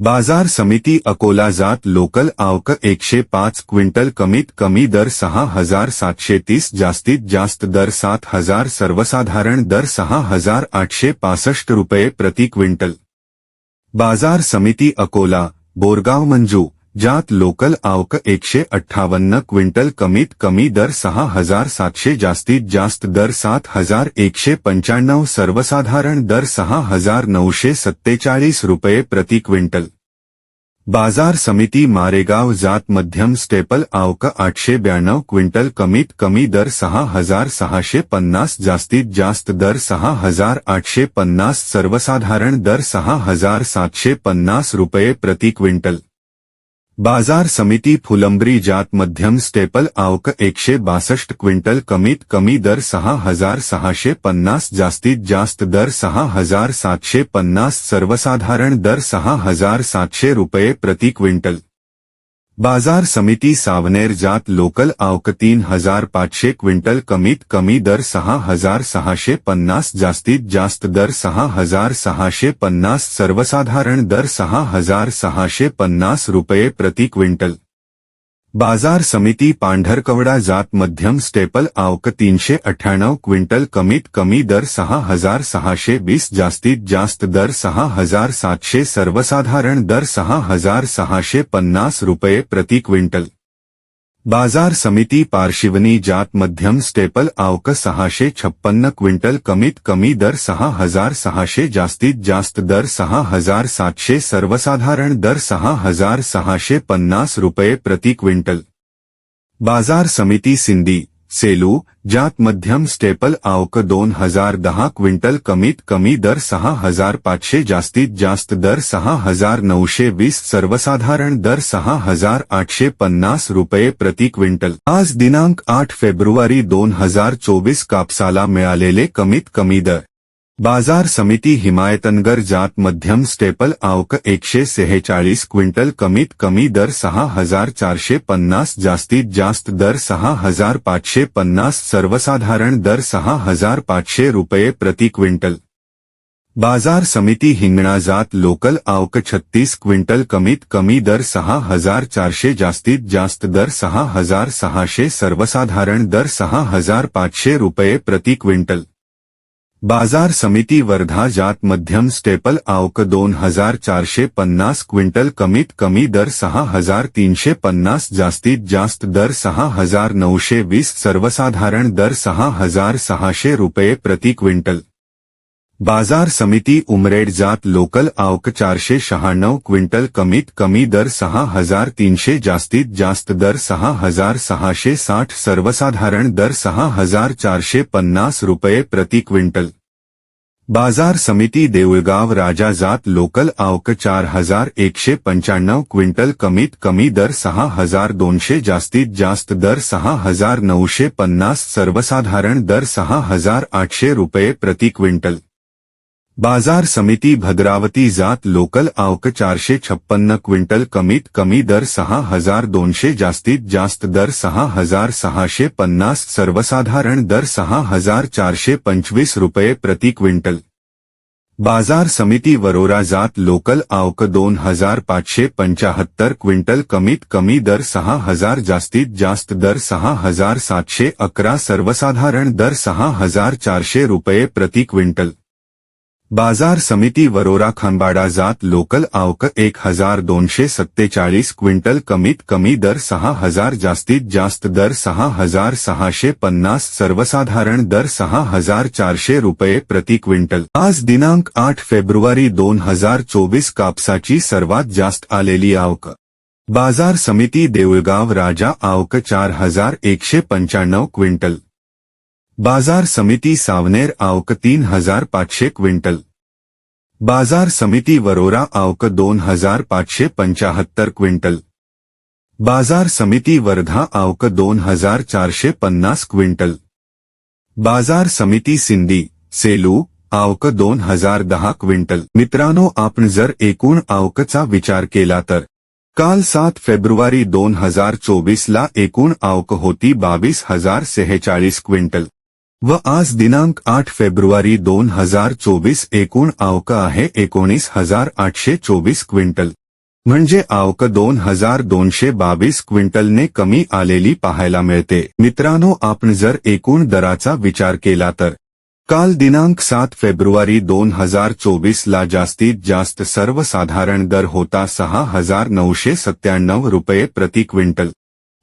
बाज़ार समिती अकोला जात लोकल आवक एकशे पाँच क्विंटल कमीत कमी दर सहा हज़ार सातशे तीस जास्तीत जास्त दर सात हज़ार सर्वसाधारण दर सहा हज़ार आठशे पासष्ट रुपये प्रति क्विंटल. बाज़ार समिती अकोला, बोरगाव, मंजू. जात लोकल आवक एकशे अठ्ठावन्न क्विंटल कमीत कमी दर सहा हज़ार सातशे जास्तीत जास्त दर सात हज़ार एकशे पंच्याण्णव सर्वसाधारण दर सहा हज़ार नऊशे सत्तेचाळीस रुपये प्रति क्विंटल. बाज़ार समिती मारेगाव जात मध्यम स्टेपल आवक आठशे ब्याण्णव क्विंटल कमीत कमी दर सहा हज़ार सहाशे पन्नास जास्तीत जास्त दर सहा हज़ार आठशे पन्नास सर्वसाधारण दर सहा हज़ार सातशे पन्नास रुपये प्रति क्विंटल. बाज़ार समिति फुलंब्री जात मध्यम स्टेपल आवक एकशे बासष्ट क्विंटल कमीत कमी दर सहा हज़ार सहाशे पन्नास जास्तीत जास्त दर सहा हज़ार सातशे पन्नास सर्वसाधारण दर सहा हज़ार सातशे रुपये प्रति क्विंटल. बाज़ार समिति सावनेर जात लोकल आवक तीन हज़ार पांचे क्विंटल कमीत कमी दर सहा हज़ार सहाशे पन्नास जास्तीत जास्त दर सहा हज़ार सहाशे पन्नास सर्वसाधारण दर सहा हज़ार सहाशे पन्नास रुपये प्रति क्विंटल. बाज़ार समिति पांढरकवडा जात मध्यम स्टेपल आवक तीनशे अठ्ठ्याण्णव क्विंटल कमीत कमी दर सहा हज़ार सहाशे वीस जास्तीत जास्त दर सहा हज़ार सातशे सर्वसाधारण दर सहा हज़ार सहाशे पन्नास रुपये प्रति क्विंटल. बाज़ार समिति पार्शिवनी जात मध्यम स्टेपल आवक सहाशे छप्पन्न क्विंटल कमीत कमी दर सहा हज़ार सहाशे जास्तीत जास्त दर सहा हज़ार सातशे सर्वसाधारण दर सहा हज़ार सहाशे पन्नास रुपये प्रति क्विंटल. बाज़ार समिति सिंधी सेलू, जात मध्यम स्टेपल आवक दोन हज़ार दहा क्विंटल कमीत कमी दर सहा हज़ार पाचशे जास्तीत जास्त दर सहा हज़ार नऊशे वीस, सर्वसाधारण दर सहा हज़ार आठशे पन्नास रुपये प्रति क्विंटल. आज दिनांक आठ फेब्रुवारी दोन हज़ार चोवीस कापसाला मिळालेले कमीत कमी दर. बाज़ार समिती हिमायतनगर जात मध्यम स्टेपल आवक एकशे सेहेचाळीस क्विंटल कमीत कमी दर सहा हज़ार चारशे पन्नास, जास्तीत जास्त दर सहा हज़ार पाचशे पन्नास, सर्वसाधारण दर सहा हज़ार पाचशे रुपये प्रति क्विंटल. बाज़ार समिती हिंगणा जात लोकल आवक छत्तीस क्विंटल कमीत कमी दर सहा हज़ार चारशे, जास्तीत जास्त दर सहा हज़ार सहाशे, सर्वसाधारण दर सहा हज़ार पाचशे रुपये प्रति क्विंटल. बाज़ार समिती वर्धा जात मध्यम स्टेपल आवक दोन हज़ार चारशे पन्नास क्विंटल कमीत कमी दर सहा हज़ार तीनशे पन्नास, जास्तीत जास्त दर सहा हज़ार नऊशे वीस, सर्वसाधारण दर सहा हज़ार सहाशे रुपये प्रति क्विंटल. बाज़ार समिती उमरेड जात लोकल आवक चारशे शहाण्णव क्विंटल कमीत कमी दर सहा हज़ार तीनशे जास्तीत जास्त दर सहा हज़ार सहाशे साठ सर्वसाधारण दर सहा हज़ार चारशे पन्नास रुपये प्रति क्विंटल. बाज़ार समिती देऊळगाव राजा जात लोकल आवक चार हज़ार एकशे पंच्याण्णव क्विंटल कमीत कमी दर सहा हज़ार दोनशे जास्तीत जास्त दर सहा हज़ार नऊशे पन्नास सर्वसाधारण दर सहा हज़ार आठशे रुपये प्रति क्विंटल. बाज़ार समिती भद्रावती जात लोकल आवक चारशे छप्पन्न क्विंटल कमीत कमी दर सहा हज़ार दोनशे जास्तीत जास्त दर सहा हज़ार सहाशे पन्नास सर्वसाधारण दर सहा हज़ार चारशे पंचवीस रुपये प्रति क्विंटल. बाज़ार समिती वरोरा जात लोकल आवक दोन हज़ार पाचशे पंचाहत्तर क्विंटल कमीत कमी दर सहा हज़ार जास्तीत जास्त दर सहा हज़ार सातशे अकरा सर्वसाधारण दर सहा हज़ार चारशे रुपये प्रति क्विंटल. बाजार समिती वरोरा खांबाडा जात लोकल आवक एक हजार दोनशे सत्तेचाळीस क्विंटल कमीत कमी दर सहा हजार जास्तीत जास्त दर सहा हजार सहाशे पन्नास सर्वसाधारण दर सहा हजार चारशे रुपये प्रति क्विंटल. आज दिनांक आठ फेब्रुवारी दोन हजार चोवीस कापसाची सर्वात जास्त आलेली आवक. बाजार समिती देऊळगाव राजा आवक चार हजार एकशे पंच्याण्णव क्विंटल. बाजार समिती सावनेर आवक तीन हजार पाचशे क्विंटल. बाजार समिती वरोरा आवक दोन हजार पाचशे पंचाहत्तर क्विंटल. बाजार समिती वर्धा आवक दोन हजार चारशे पन्नास क्विंटल. बाजार समिती सिंधी सेलू आवक दोन हजार दहा क्विंटल. मित्रांनो आपण जर एकूण आवकचा विचार केला तर काल सात फेब्रुवारी दोन हजार चोवीसला एकूण आवक होती बावीस हजार सेहेचाळीस क्विंटल. व आज दिनांक आठ फेब्रुवारी दोन हजार चोवीस एकूण आवक आहे एकोणीस हजार आठशे चोवीस क्विंटल. म्हणजे आवक दोन हजार दोनशे बावीस क्विंटलने कमी आलेली पाहायला मिळते. मित्रांनो आपण जर एकूण दराचा विचार केला तर. काल दिनांक सात फेब्रुवारी दोन हजार चोवीस ला जास्तीत जास्त सर्वसाधारण दर होता सहा हजार नऊशे सत्त्याण्णव रुपये प्रति क्विंटल.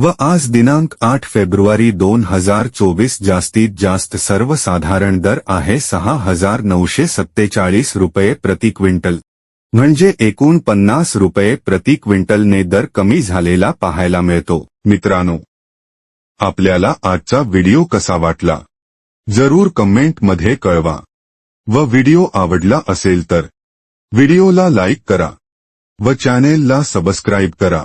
व आज दिनांक आठ फेब्रुवारी दोन हजार चोवीस जास्तीत जास्त सर्वसाधारण दर आहे सहा हजार नऊशे सत्तेचाळीस रुपये प्रति क्विंटल. म्हणजे एकूण पन्नास रुपये प्रति क्विंटलने दर कमी झालेला पाहायला मिळतो. मित्रांनो आपल्याला आजचा व्हिडिओ कसा वाटला? जरूर कमेंटमध्ये कळवा. व व्हिडिओ आवडला असेल तर व्हिडिओला लाईक करा. व चॅनेलला सबस्क्राईब करा.